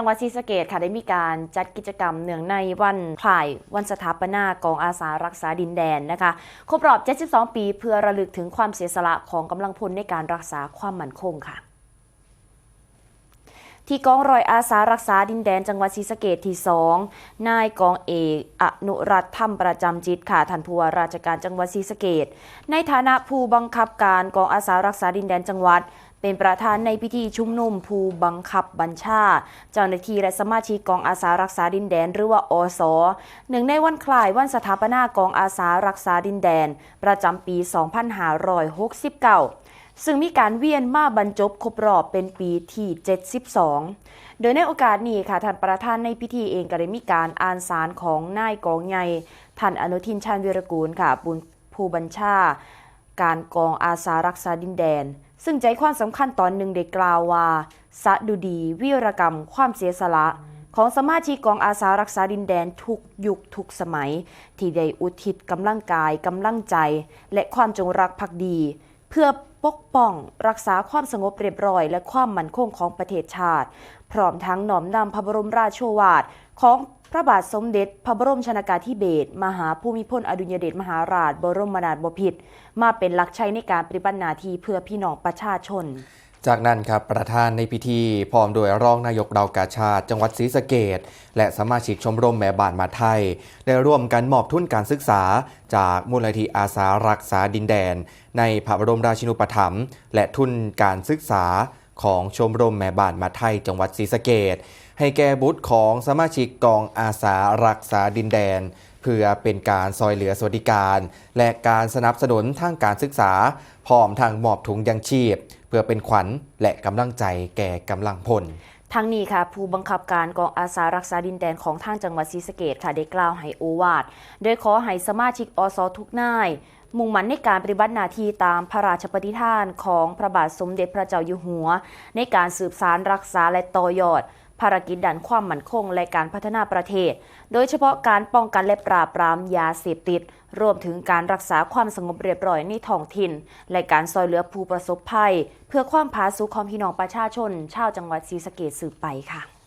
จังหวัดศรีสะเกษค่ะได้มีการจัดกิจกรรมเนื่องในวันคล้ายวันสถาปนากองอาสารักษาดินแดนนะคะครบรอบ 72 ปีเพื่อระลึกถึงความเสียสละของกำลังพลในการรักษาความมั่นคงค่ะที่กองรอยอาสารักษาดินแดนจังหวัดศรีสะเกษที่ 2 นายกองเอกอนุรัตธรรมประจำจิตค่ะท่านผู้ว่าราชการจังหวัดศรีสะเกษในฐานะผู้บังคับการกองอาสารักษาดินแดนจังหวัด เป็นประธานในพิธีชุมนุมผู้บังคับบัญชา เจ้าหน้าที่และสมาชิกกองอาสารักษาดินแดน หรือว่าอสหนึ่งในวันคล้ายวันสถาปนากองอาสารักษาดินแดน ประจำปี 2569ซึ่งมีการเวียนมาบรรจบครบรอบเป็นปีที่ 72 โดยในโอกาสนี้ค่ะท่านประธานในพิธีเองก็ได้มีการอ่านสารของนายกองใหญ่ท่านอนุทินชาญวิรกูลค่ะผู้บัญชา การกองอาสารักษาดินแดน ซึ่งใจความสำคัญตอนหนึ่งได้กล่าวว่าสะดุดีวีรกรรม ความเสียสละของสมาชิกกองอาสารักษาดินแดนทุกยุคทุกสมัย ที่ได้อุทิศกำลังกายกำลังใจ และความจงรักภักดี เพื่อปกป้องรักษาความสงบเรียบร้อย และความมั่นคงของประเทศชาติ พร้อมทั้งน้อมนำพระบรมราโชวาทของ พระบาทสมเด็จ พระบรมชนากาธิเบศรมหาภูมิพลอดุลยเดชมหาราช บรมนาถบพิตรมาเป็นหลักใช้ในการปฏิบัติหน้าที่เพื่อพี่น้องประชาชน จากนั้นครับประธานในพิธี พร้อมโดยรองนายกดาวกาชาติ จังหวัดศรีสะเกดและสมาชิกชมรมแม่บ้านมาไทย ได้ร่วมกันมอบทุนการศึกษา จากมูลนิธิอาสารักษาดินแดน ในพระบรมราชินูปถัมภ์และทุนการศึกษา ของชมรมแม่บ้านมาไทยจังหวัดศรีสะเกดให้แก่บุตรของสมาชิกกองอาสารักษาดินแดน เพื่อเป็นการซอยเหลือสวัสดิการ และการสนับสนุนทางการศึกษา พร้อมทางมอบถุงยังชีพ เพื่อเป็นขวัญและกำลังใจแก่กำลังพล ทั้งนี้ค่ะผู้บังคับการกองอาสารักษาดินแดนของทางจังหวัดศรีสะเกดค่ะได้กล่าวให้โอวาทโดยขอให้สมาชิกอสทุกนาย มุ่งมั่นในการปฏิบัติหน้าที่ตามพระราชปฏิทานของพระบาทสมเด็จพระเจ้าอยู่หัว ในการสืบสารรักษาและต่อยอด ภารกิจด้านความมั่นคงและการพัฒนาประเทศ โดยเฉพาะการป้องกันและปราบปรามยาเสพติด รวมถึงการรักษาความสงบเรียบร้อยในท้องถิ่น และการซอยเหลือผู้ประสบภัย เพื่อความผาสุกของพี่น้องประชาชน ชาวจังหวัดศรีสะเกษสืบไปค่ะ